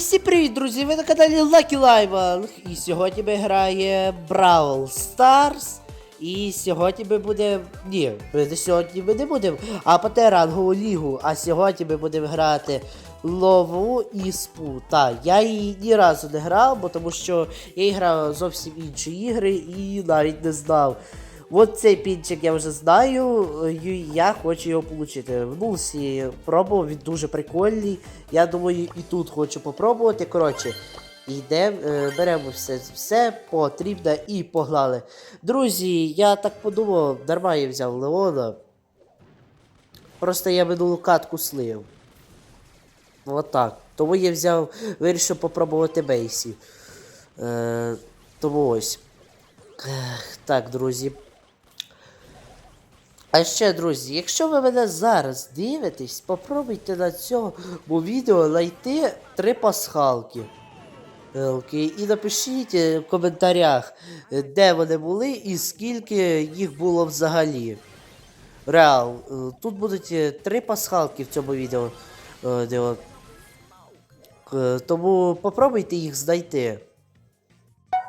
всім привіт, друзі! Ви на каналі Lucky Live. І сьогодні ми грає Brawl Stars. І сьогодні ми будемо. Ні, ми сьогодні ми не будемо. А по рангову лігу. А сьогодні ми будемо грати Лову і Спу. Так, я її ні разу не грав, бо тому що я грав зовсім інші ігри і навіть не знав. От цей пінчик я вже знаю, і я хочу його отримати. В Нулсі пробував, він дуже прикольний. Я думаю, і тут хочу попробувати. Коротше, йдемо, е, беремо все, все потрібне і погнали. Друзі, я так подумав, дарма я взяв Леона. Просто я минулу катку слив. Отак. Тому я взяв, вирішив попробувати Бейсі. Е, тому ось. Так, друзі. А ще, друзі, якщо ви мене зараз дивитесь, попробуйте на цьому відео знайти три пасхалки. І напишіть е, в коментарях, е, де вони були і скільки їх було взагалі. Реал, е, тут будуть три пасхалки в цьому відео. Тому попробуйте їх знайти.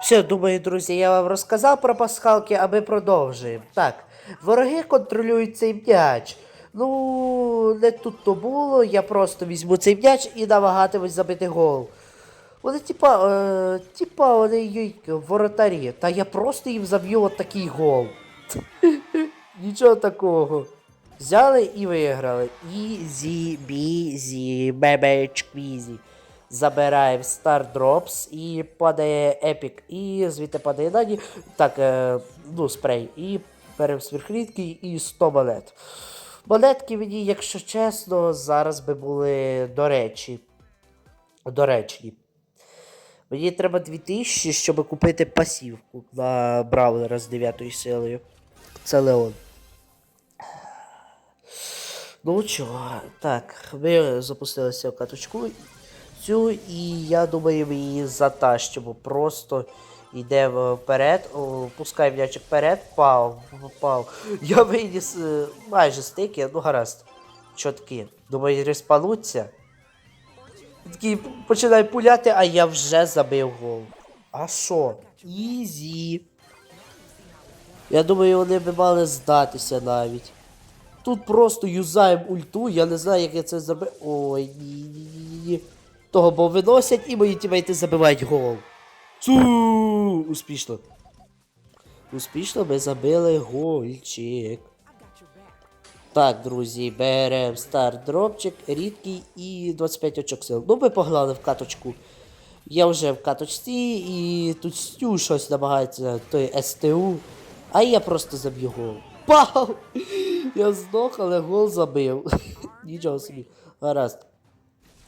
Все, думаю, друзі, я вам розказав про пасхалки, а ми продовжуємо. Так, вороги контролюють цей м'яч. Ну, не тут то було, я просто візьму цей м'яч і намагатимусь забити гол. Вони типа, е, типа, вони воротарі. Та я просто їм заб'ю от такий гол. Нічого такого. Взяли і виграли. Ізі, бізі, бебеч, квізі. Забираємо Star Drops і падає Епік. І звідти падає Наді. Так, е, ну, спрей. І беремо сверхрідкий і 100 монет. Монетки мені, якщо чесно, зараз би були до речі. Доречні. Мені треба 2000, щоб купити пасівку на Браулера з 9 силою. Це Леон. Ну чого, так, ми запустилися в каточку цю, і я думаю, ми її затащимо. Просто йдемо вперед, о, пускаємо м'ячик вперед, пав, пав. Я виніс е, майже стики, ну гаразд. Чотки. Думаю, респануться. Такий починає пуляти, а я вже забив гол. А що? Ізі. Я думаю, вони би мали здатися навіть. Тут просто юзаємо ульту, я не знаю, як я це зробив. Ой, ні, ні, ні, ні. Того бо виносять і мої тімейти забивають гол. Цу! Успішно. Успішно ми забили гольчик. Так, друзі, беремо стар дропчик, рідкий і 25 очок сил. Ну, ми погнали в каточку. Я вже в каточці і тут Стю щось намагається, той СТУ. А я просто заб'ю гол. Пау! Я здох, але гол забив. Нічого собі. Гаразд.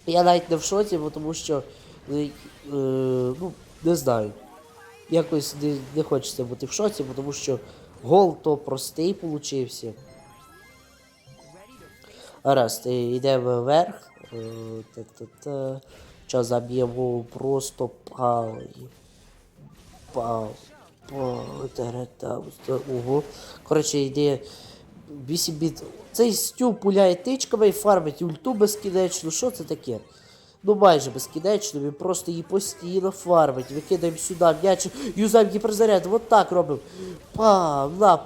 Я навіть не в шоці, бо тому що. е, ну, не знаю. Якось не, не хочеться бути в шоці, тому що гол то простий получився. Е, йдемо вверх. Е, Та-та-та. Що заб'ємо просто пали. Пау. Пау. Ого. Коротше, йде 8 біт. Цей стю пуляє тичками і фармить ульту безкінечно. Що це таке? Ну майже безкінечно, він просто її постійно фармить. Викидаємо сюди м'яч, юзаємо гіперзаряд. Вот так робимо. Пам, на.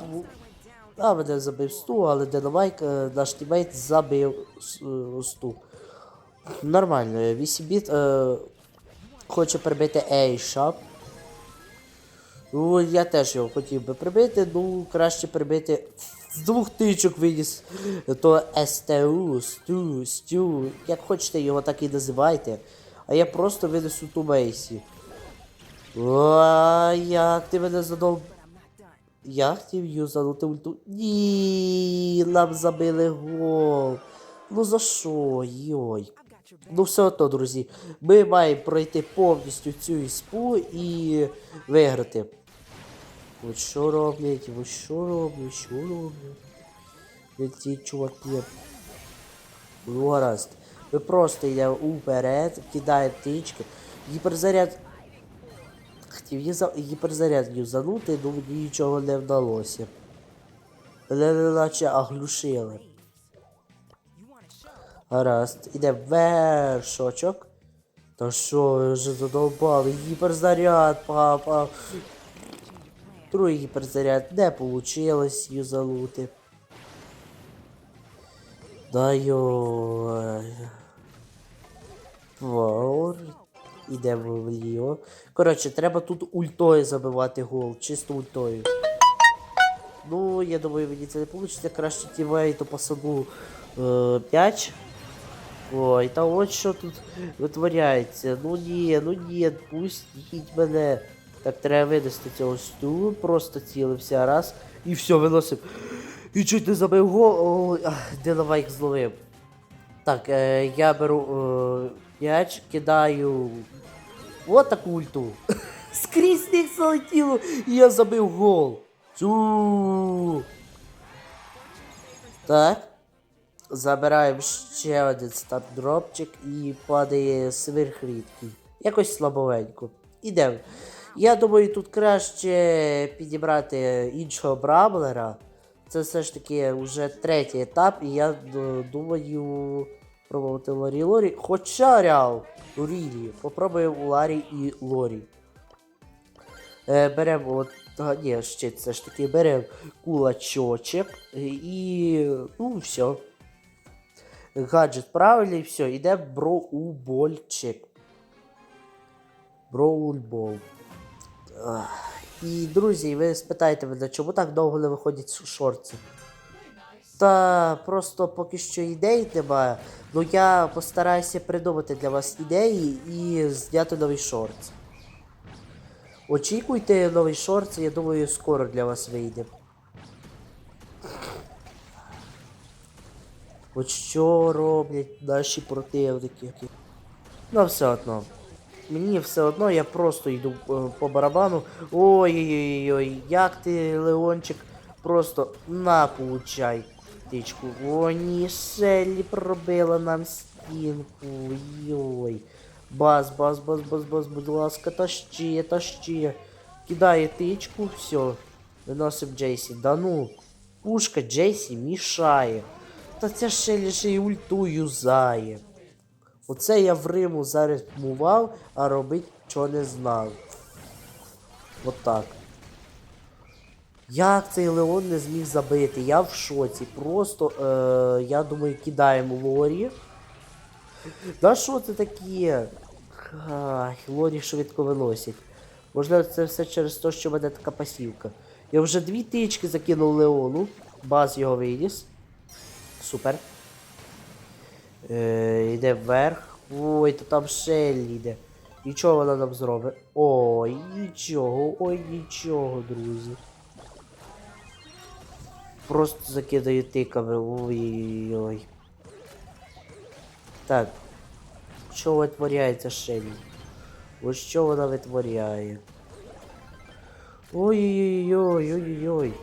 А, мене забив сту, але Динамайк, е, наш тімейт, забив е, сту. Нормально, 8 біт. Е, хоче прибити Ейша. Ну, я теж його хотів би прибити, ну краще прибити з двох тичок виніс. То СТУ, Стю, Стю, як хочете його так і називайте. А я просто винесу ту Мейсі. О, як ти мене задов... Я хотів юзанути ульту. Ні, нам забили гол. Ну за що? Йой. Ну, все одно, друзі, ми маємо пройти повністю цю іспу і виграти. От що роблять, от що роблять, що роблять. Ці чуваки. Ну, гаразд. Ми просто йдемо уперед, кидаємо тички. Гіперзаряд. Хотів гіперзаряд юзанути, але мені нічого не вдалося. Мене наче оглушили. Гаразд, іде вершочок. Та що, ви вже задовбали? Гіперзаряд, папа. Другий гіперзаряд не получилось юзалути. Да йо. Вау. Ідемо вліво. Коротше, треба тут ультою забивати гол, чисто ультою. Ну, я думаю, мені це не вийде. Краще тівейту посаду е, 5. Ой, та от що тут витворяється. Ну ні, ну ні, пустіть мене. Так треба винести цього стулу, просто цілився раз. І все, виносив. І чуть не забив гол. Ах, Динамайк зловив. Так, е, я беру е, кидаю. Вот таку ульту. Скрізь них залетіло, і я забив гол. Цю. Так. Забираємо ще один стардропчик і падає сверхрідкий. Якось слабовенько. Ідемо. Я думаю, тут краще підібрати іншого браблера. Це все ж таки вже третій етап, і я думаю пробувати Лорі Лорі. Хоча Ряу Рілі. Попробуємо у Ларі і Лорі. Е, беремо от. А, ні, ще це ж таки беремо кулачочок е, і. Ну, все. Гаджет правильний, все, йде броубольчик. Броульбол. І, друзі, ви спитаєте мене, чому так довго не виходять шорти? Та просто поки що ідей немає. Ну я постараюся придумати для вас ідеї і зняти новий шорт. Очікуйте новий шорт, я думаю, скоро для вас вийде. От що роблять наші противники. Ну, все одно. Мені все одно, я просто йду е, по барабану. Ой-ой-ой, як ти, Леончик, просто на получай тичку. О, ні, Шеллі пробила нам стінку. Йой. Бас, бас, бас, бас, бас, будь ласка, тащи, тащи. Кидає тичку, все. Виносим Джейсі. Да ну. Пушка Джейсі мішає. Та це Шеллі ще й ульту юзає. Оце я в Риму заритмував, а робить чого не знав. От так. Як цей Леон не зміг забити? Я в шоці. Просто, е, я думаю, кидаємо Лорі. Да що це таке? Ах, Лорі швидко виносять. Можливо, це все через те, що в мене така пасівка. Я вже дві тички закинув Леону. Баз його виніс. Супер. Е, йде вверх. Ой, то там Шеллі йде. І чого вона нам зробить? Ой, нічого, ой, нічого, друзі. Просто закидаю тиками. Ой-ой-ой. Так. Що витворяється Шеллі? Ось що вона витворяє? Ой-ой-ой, ой-ой-ой.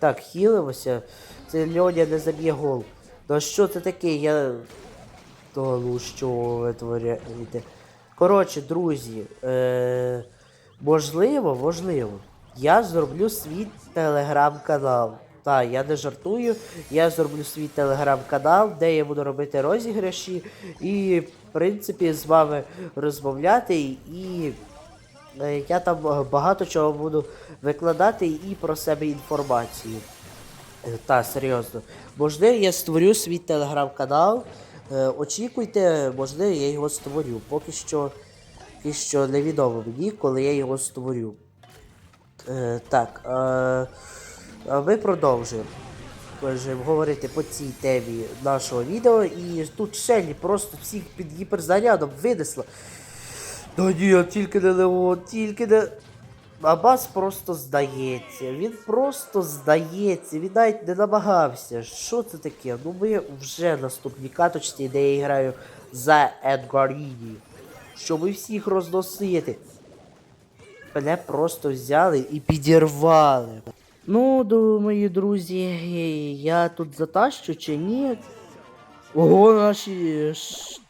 Так, хілимося. Це Льоня не заб'є гол. Ну а що це таке? Я. То ну що ви витворяєте? Коротше, друзі. Е... Можливо, можливо. Я зроблю свій телеграм-канал. Так, я не жартую. Я зроблю свій телеграм-канал, де я буду робити розіграші і, в принципі, з вами розмовляти і. Е, Я там багато чого буду викладати і про себе інформацію. Е, Та, серйозно. Можливо, я створю свій телеграм-канал. Е, очікуйте, можливо, я його створю. Поки що, поки що невідомо мені, коли я його створю. Е, так, ми продовжуємо. Говорити по цій темі нашого відео. І тут Шеллі просто всіх під гіперзарядом винесла. Та ні, тільки не Леон, тільки не. Абас просто здається. Він просто здається. Він навіть не намагався. Що це таке? Ну ми вже наступній каточці, де я граю за Едгаріні. Щоб всіх розносити. Мене просто взяли і підірвали. Ну, думаю, друзі, я тут затащу чи ні. Ого, наш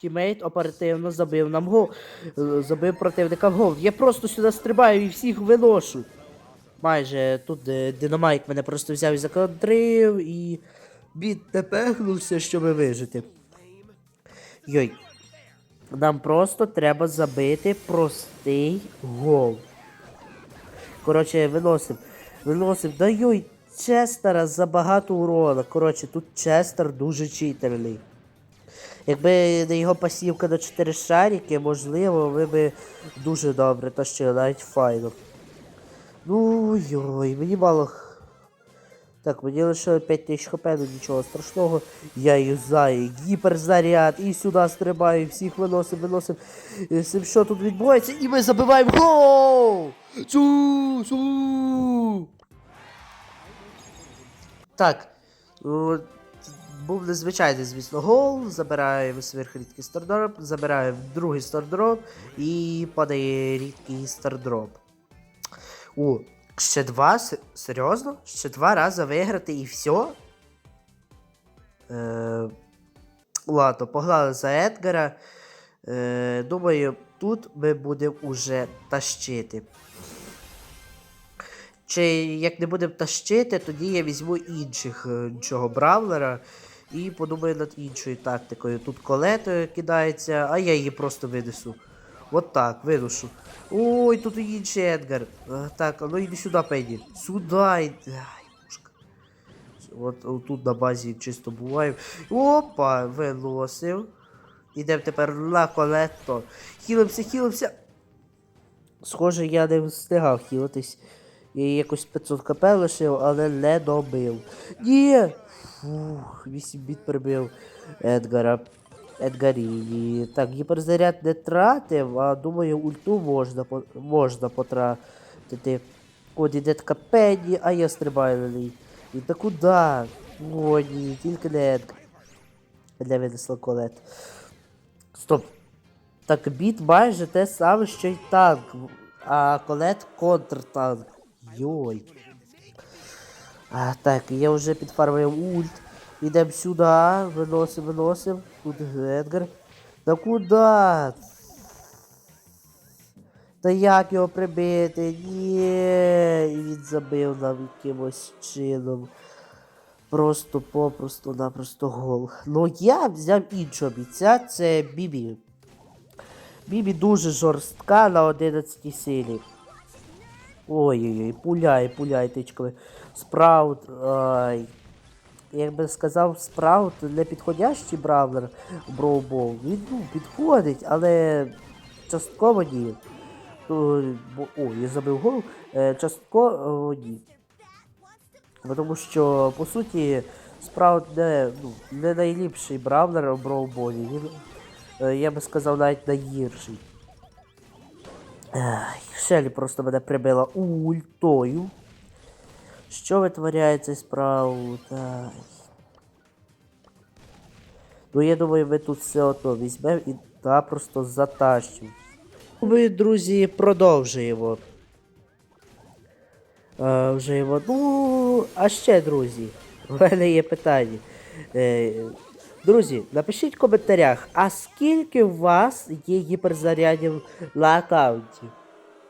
тімейт оперативно забив нам гол. е, Забив противника в гол. Я просто сюди стрибаю і всіх виношу. Майже тут е, динамайк мене просто взяв і закадрив і бід не пехнувся, щоб вижити. Йой. Нам просто треба забити простий гол. Коротше, виносим. Виносим. Да йой, Честера забагато урона. Коротше, тут Честер дуже читерний. Якби не його пасівка на 4 шарики, можливо, ви би дуже добре тащили, навіть файно. Ну йой, мені мало. Так, мені лише 5000 хп, ну нічого страшного. Я юзаю гіперзаряд і сюди стрибаю, всіх виносим, виносим. Е, Що тут відбувається? І ми забиваємо гол! Су! Су! Так. Був незвичайний, звісно, гол. Забираємо сверхрідкий стардроп, забираємо другий стардроп і падає рідкий стардроп. О, ще два? Серйозно? Ще два рази виграти і все? Е, ладно, погнали за Едгара. Е, думаю, тут ми будемо уже тащити. Чи як не будемо тащити, тоді я візьму інших е, чого бравлера і подумаю над іншою тактикою. Тут колетою кидається, а я її просто винесу. От так, винушу. Ой, тут і інший Едгар. Так, ну йди сюди, Пенні. Сюди. Ай, пушка. От тут на базі чисто буває. Опа, виносив. Ідемо тепер на колетто. Хілимося, хілимося. Схоже, я не встигав хілитись. Я якось 500 кп лишив, але не добив. Ні! Фух, 8 біт прибив Едгара. Едгаріні. Так, гіперзаряд не тратив, а думаю, ульту можна, можна потратити. От іде така Пенні, а я стрибаю. І та куди? О, ні, тільки не Едгар. Не винесла колет. Стоп. Так біт майже те саме, що й танк. А колет контртанк. Йой. А, так, я вже підфармив ульт. Ідемо сюди, виносим, виносим. Тут Едгар. Та куди? Та як його прибити? Ні, він забив нам якимось чином. Просто попросту напросто гол. Ну я взяв іншого бійця, це Бібі. Бібі дуже жорстка на 11 силі. Ой-ой-ой, пуляй, пуляй тичками. Спраут. Ай. Як би сказав, спраут не підходящий бравлер броубол. Він ну, підходить, але частково ні. То, о, я забив гол. Е, частково ні. Тому що, по суті, спраут не, ну, не найліпший бравлер у броуболі. Він, е, я би сказав, навіть найгірший. Ай, Шелі просто мене прибила ультою. Що витворяє цей спраут? Ну, я думаю, ми тут все одно візьмемо і напросто затащимо. Ми, друзі, продовжуємо. Е, вже його. Ну, а ще, друзі, у мене є питання. Е, друзі, напишіть в коментарях, а скільки у вас є гіперзарядів на аккаунті?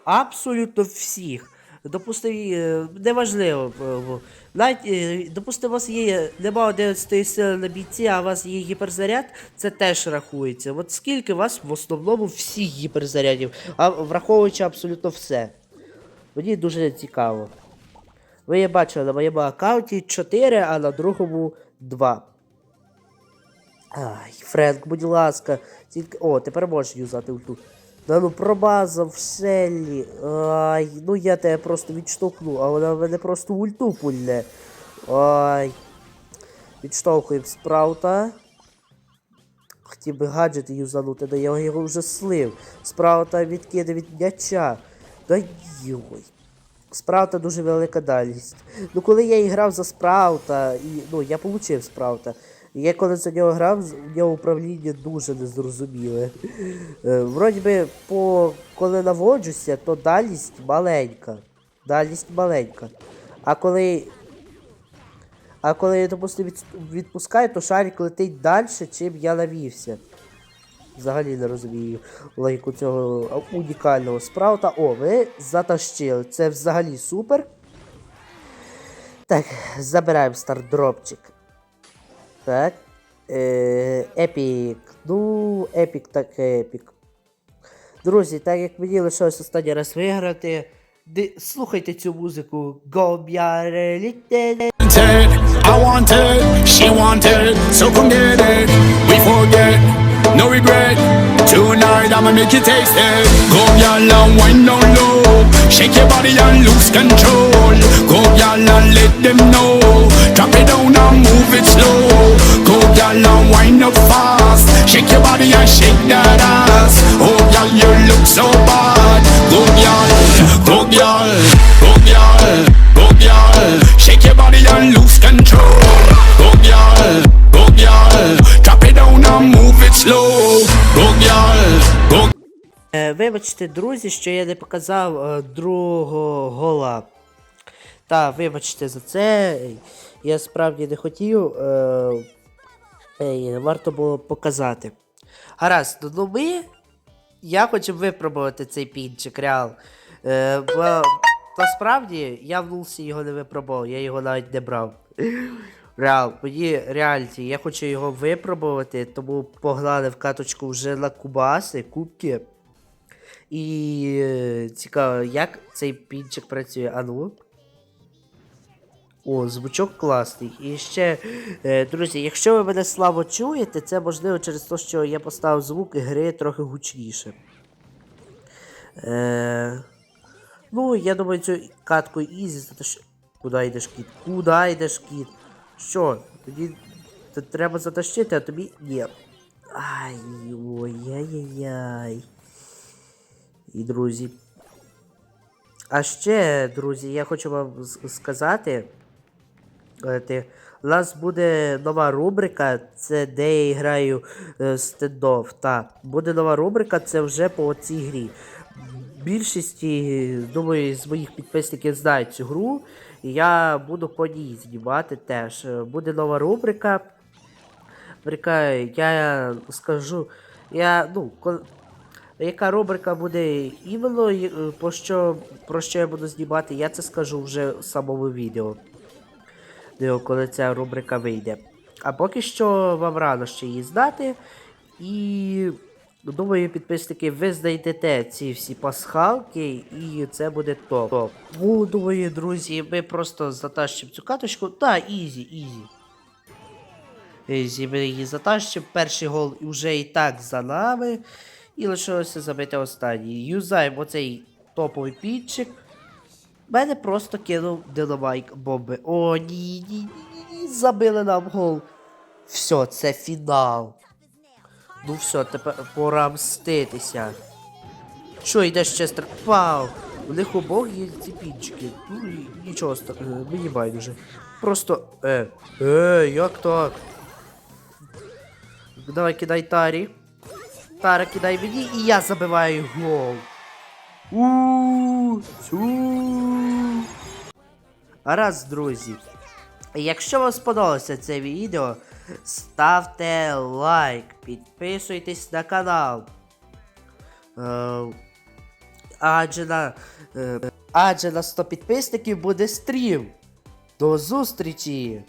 Абсолютно всіх. Допустимо, е, неважливо. е, Навіть, е, допустимо, у вас є нема 11 сили на бійці, а у вас є гіперзаряд, це теж рахується. От скільки у вас в основному всіх гіперзарядів, а враховуючи абсолютно все. Мені дуже цікаво. Ви бачили на моєму аккаунті 4, а на другому 2. Ай, Френк, будь ласка. Тільки... О, тепер можеш юзати ульту. Да ну промазав Шеллі. Ай, ну я тебе просто відштовхну, а вона в мене просто ульту пульне. Ай. Відштовхуємо спраута. Хотів би гаджет юзанути, да я його вже слив. Спраута відкине від м'яча. Да йой. Спраута дуже велика дальність. Ну, коли я і грав за спраута, і, ну, я отримав спраута. Я коли за нього грав, в нього управління дуже незрозуміле. Е, Вроді би, по, коли наводжуся, то дальність маленька. Дальність маленька. А коли. А коли я, допустим, відпускаю, то шарик летить далі, чим я навівся. Взагалі не розумію логіку цього унікального спраута. О, ви затащили. Це взагалі супер. Так, забираємо стардропчик. Так. Е, епік Ну, епік так епік. Друзі, так як мені лишилось останній раз виграти, ди- слухайте цю музику I wanted, she wanted, so come get it. We forget, no regret. Tonight I'ma make you taste it. Go y'all and wine down low, shake your body and lose control. Go y'all and let them know, drop it down and move it slow. Go y'all and wine up fast, shake your body and shake that ass. Oh y'all, you look so bad. Go y'all, go y'all, go y'all, go y'all, shake your body and lose control. Go y'all, go y'all, drop it down and move it slow. Вибачте, друзі, що я не показав е, другого гола. Та, вибачте за це. Я справді не хотів. Е, е, варто було показати. Гаразд, ну ми. Я хочу випробувати цей пінчик, реал. Е, бо насправді я в Нулсі його не випробував, я його навіть не брав. Реал, мені реальті, я хочу його випробувати, тому погнали в каточку вже на кубаси, кубки. І е, цікаво, як цей пінчик працює. А ну. О, звучок класний. І ще, е, друзі, якщо ви мене слабо чуєте, це можливо через те, що я поставив звук гри трохи гучніше. Е, ну, я думаю, цю катку ізі. Куди йдеш кіт? Куди йдеш кіт? Що? Тоді треба затащити, а тобі ні. Ай, ой-яй-яй. І друзі. А ще, друзі, я хочу вам сказати. е, У нас буде нова рубрика, це де я граю е, стендов. Та, буде нова рубрика, це вже по цій грі. Більшості, думаю, з моїх підписників знають цю гру. І я буду по ній знімати теж. Е, Буде нова рубрика. Я скажу. Я, ну, яка рубрика буде іменно, е, по що, про що я буду знімати, я це скажу вже в самому відео. Коли ця рубрика вийде. А поки що вам рано ще її знати. І думаю, підписники, ви знайдете ці всі пасхалки, і це буде топ. топ. Ну, думаю, друзі, ми просто затащимо цю каточку. Та, ізі, ізі. Ізі, ми її затащимо. Перший гол вже і так за нами. І лишилося забити останній. Юзаємо оцей топовий підчик. Мене просто кинув динамайк бомби. О, ні, ні, ні, ні, забили нам гол. Все, це фінал. Ну все, тепер пора мститися. Що, йдеш Честер? Вау! У них обох є ці пінчики. Ну нічого е, мені байдуже. Просто. Е. Е, як так? Давай кидай Тарі. Тара кидай мені, і я забиваю гол. У цю. Раз, друзі. Якщо вам сподобалося це відео, ставте лайк, підписуйтесь на канал. Е, адже на, е, адже на 100 підписників буде стрім. До зустрічі!